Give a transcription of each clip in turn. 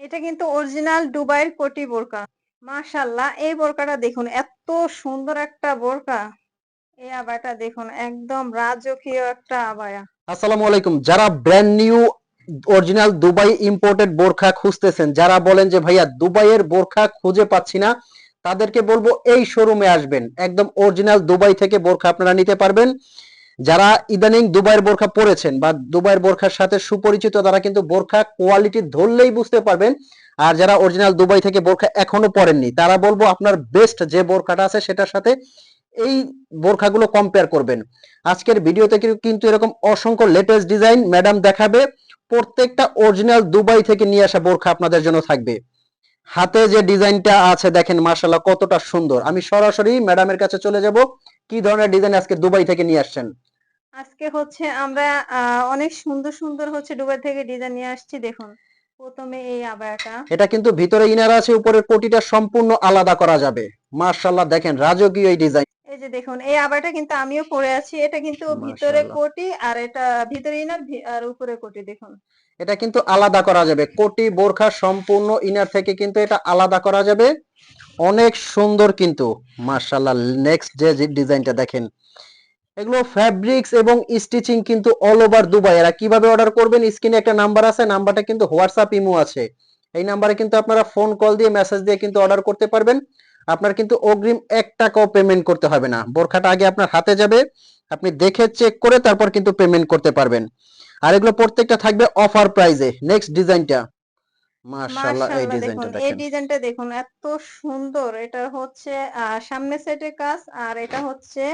এটা কিন্তু অরিজিনাল দুবাইয়ের কোটি বোরকা। মাশাল্লাহ এই বোরকাটা দেখুন, এত সুন্দর একটা বোরকা। এই আবায়াটা দেখুন, একদম রাজকীয় একটা আবায়া। আসসালামু আলাইকুম, যারা brand new original Dubai imported বোরখা খুঁজতেছেন, যারা বলেন যে, ভাইয়া, দুবাইয়ের বোরখা খুঁজে পাচ্ছি না, তাদেরকে বলব, এই শোরুমে আসবেন। একদম অরিজিনাল দুবাই থেকে বোরখা আপনারা নিতে পারবেন। যারা ইদানিং দুবাইয়ের বোরখা পরেছেন বা দুবাইয়ের বোরখার সাথে সুপরিচিত, তারা কিন্তু বোরখা কোয়ালিটি ধরলেই বুঝতে পারবেন। আর যারা অরিজিনাল দুবাই থেকে বোরখা এখনও পরেননি, তারা বলব আপনার বেস্ট যে বোরখাটা আছে সেটার সাথে এই বোরখাগুলো কম্পেয়ার করবেন। আজকের ভিডিওতে কিন্তু- এরকম অসংখ্য লেটেস্ট ডিজাইন ম্যাডাম দেখাবে। প্রত্যেকটা অরিজিনাল দুবাই থেকে নিয়ে আসা বোরখা আপনাদের জন্য থাকবে। হাতে যে ডিজাইনটা আছে দেখেন মার্শাল্লাহ কতটা সুন্দর। আমি সরাসরি ম্যাডামের কাছে চলে যাব। কি ধরনের ডিজাইন আজকে দুবাই থেকে নিয়ে আসছেন? আজকে হচ্ছে আমরা আহ, অনেক সুন্দর সুন্দর হচ্ছে দুবাই থেকে ডিজাইন নিয়ে আসছি দেখুন। প্রথমে এই আবায়াটা এটা কিন্তু ভিতরে ইনার আছে উপরের কোটিটা সম্পূর্ণ আলাদা করা যাবে। মার্শাল্লাহ দেখেন রাজকীয় এই ডিজাইন এই যে দেখুন এই আবায়াটা কিন্তু আমিও পরে আছি এটা কিন্তু ভিতরে কোটি আর এটা ভিতরে ইনার আর উপরে কোটি দেখুন। এটা কিন্তু আলাদা করা যাবে কোটি বোরখা সম্পূর্ণ ইনার থেকে কিন্তু এটা আলাদা করা যাবে। অনেক সুন্দর কিন্তু মার্শাল্লাহ নেক্সট যে ডিজাইনটা দেখেন। এগুলো ফ্যাব্রিক্স এবং স্টিচিং কিন্তু অল ওভার দুবাই এরা কীভাবে অর্ডার করবেন? স্ক্রিনে একটা নাম্বার আছে নাম্বারটা কিন্তু হোয়াটসঅ্যাপ ইমো আছে। এই নাম্বারে কিন্তু আপনারা ফোন কল দিয়ে মেসেজ দিয়ে কিন্তু অর্ডার করতে পারবেন। আপনার কিন্তু অগ্রিম এক টাকাও পেমেন্ট করতে হবে না। বোরখাটা আগে আপনার হাতে যাবে আপনি দেখে চেক করে তারপর কিন্তু পেমেন্ট করতে পারবেন। আর এগুলো প্রত্যেকটা থাকবে অফার প্রাইজে নেক্সট ডিজাইনটা মাশাআল্লাহ এই ডিজাইনটা দেখুন এই ডিজাইনটা দেখুন এত সুন্দর। এটা হচ্ছে সামনের সাইডে কাজ আর এটা হচ্ছে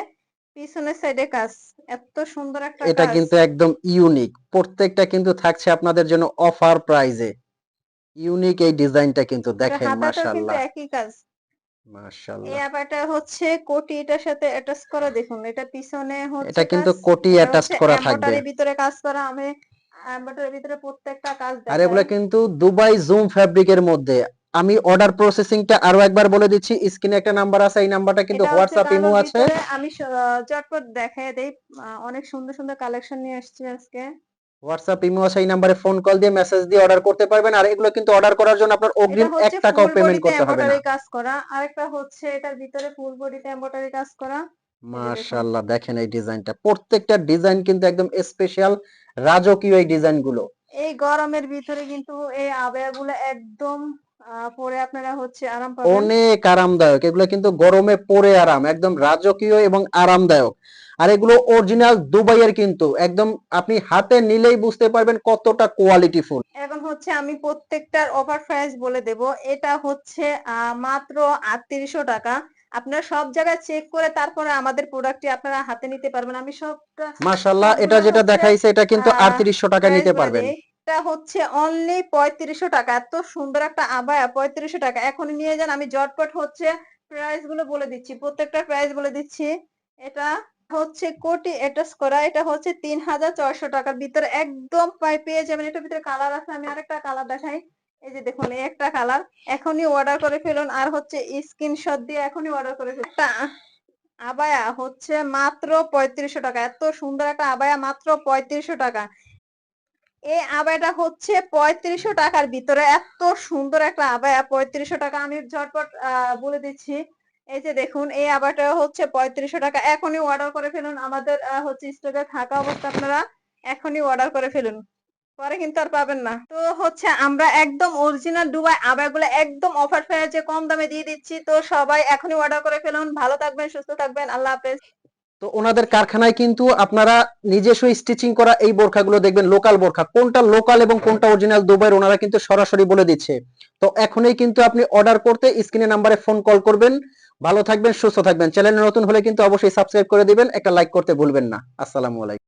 পিছনের সাইডে কাজ। এত সুন্দর একটা এটা কিন্তু একদম ইউনিক প্রত্যেকটা কিন্তু থাকছে আপনাদের জন্য অফার প্রাইজে ইউনিক এই ডিজাইনটা কিন্তু দেখেন মাশাআল্লাহ। একই কাজ। মাশাআল্লাহ। এই আবাটা হচ্ছে কোটি এটার সাথে অ্যাটাচ করা দেখুন। এটা পিছনে হচ্ছে এটা কিন্তু কোটি অ্যাটাচ করা থাকবে। এম্বয়ডারির ভিতরে কাজ করা। আমি এম্বয়ডারির ভিতরে প্রত্যেকটা কাজ আর এগুলো কিন্তু দুবাই জুম ফ্যাব্রিকের মধ্যে আমি অর্ডার প্রসেসিংটা আরও একবার বলে দিচ্ছি স্ক্রিনে একটা নাম্বার আছে এই নাম্বারটা কিন্তু হোয়াটসঅ্যাপ ইমো আছে। আমি চটপট দেখাই দেই। অনেক সুন্দর সুন্দর কালেকশন নিয়ে আসছি আজকে। হোয়াটসঅ্যাপ ইমো আছে এই নাম্বারে ফোন কল দিয়ে মেসেজ দিয়ে অর্ডার করতে পারবেন। আর এগুলো কিন্তু অর্ডার করার জন্য আপনার অগ্রিম এক হচ্ছে টাকাও পেমেন্ট করতে হবে না। কাজ করা। আরেকটা হচ্ছে এটার ভিতরে ফুল বডিতে এমব্রয়ডারি কাজ করা। মাশাআল্লাহ দেখেন এই ডিজাইনটা। প্রত্যেকটা ডিজাইন কিন্তু একদম স্পেশাল রাজকীয় এই ডিজাইনগুলো এই গরমের ভিতরে কিন্তু এই আবহাওয়াগুলো একদম পরে আপনারা হচ্ছে আরাম পাবেন। অনেক আরামদায়ক। এগুলো কিন্তু গরমে পরে আরাম একদম রাজকীয় এবং আরামদায়ক। আর এগুলো অরিজিনাল দুবাইয়ের কিন্তু একদম আপনি হাতে নিলেই বুঝতে পারবেন কতটা কোয়ালিটি ফুল এখন হচ্ছে আমি প্রত্যেকটার অফার প্রাইস বলে দেব। এটা হচ্ছে মাত্র আটত্রিশশো টাকা। আপনারা সব জায়গায় চেক করে তারপরে আমাদের প্রোডাক্টটি আপনারা হাতে নিতে পারবেন। আমি সবটা মাশাআল্লাহ এটা যেটা দেখাইছে এটা কিন্তু আহ, আটত্রিশশো টাকা নিতে পারবেন। এটা হচ্ছে অনলি পঁয়ত্রিশশো টাকা। এত সুন্দর একটা আবায়া, পঁয়ত্রিশশো টাকা। এখনই নিয়ে যান। আমি জটপট হচ্ছে প্রাইসগুলো বলে দিচ্ছি। প্রত্যেকটা প্রাইস বলে দিচ্ছি। এটা হচ্ছে কোটি অ্যাটাচ করা এটা হচ্ছে তিন হাজার ছয়শো টাকার ভিতরে একদম পেয়ে যাবেন। এটার ভিতরে কালার আছে। আমি আরেকটা কালার দেখাই। এই যে দেখুন, এই একটা কালার এখনই অর্ডার করে ফেলুন। আর হচ্ছে স্ক্রিনশট দিয়ে এখনই অর্ডার করে ফেলুন। একটা আবায়া হচ্ছে মাত্র পঁয়ত্রিশশো টাকা। এত সুন্দর একটা আবায়া, মাত্র পঁয়ত্রিশশো টাকা। এই আবায়াটা হচ্ছে পঁয়ত্রিশশো টাকার ভিতরে। এত সুন্দর একটা আবায়া পঁয়ত্রিশশো টাকা আমি ঝটপট বলে দিচ্ছি। এই যে দেখুন, এই আবায়াটা হচ্ছে পঁয়ত্রিশশো টাকা। এখনই অর্ডার করে ফেলুন। আমাদের হচ্ছে স্টকে থাকা অবস্থা আপনারা এখনই অর্ডার করে ফেলুন। পরে কিন্তু আর পাবেন না। তো হচ্ছে আমরা একদম অরিজিনাল দুবাই আবায়াগুলো একদম অফার ফেয়ার যে কম দামে দিয়ে দিচ্ছি। তো সবাই এখনই অর্ডার করে ফেলুন। ভালো থাকবেন, সুস্থ থাকবেন। আল্লাহ হাফেজ। তো ওনাদের কারখানায় কিন্তু আপনারা নিজস্ব স্টিচিং করা এই বোরখাগুলো দেখবেন লোকাল বোরখা। কোনটা লোকাল এবং কোনটা অরিজিনাল দুবাইয়ের ওনারা কিন্তু সরাসরি বলে দিচ্ছে। তো এখনই কিন্তু আপনি অর্ডার করতে স্ক্রিনে নাম্বারে ফোন কল করবেন। ভালো থাকবেন, সুস্থ থাকবেন। চ্যানেলে নতুন হলে কিন্তু অবশ্যই সাবস্ক্রাইব করে দিবেন। একটা লাইক করতে ভুলবেন না। আসসালামু আলাইকুম।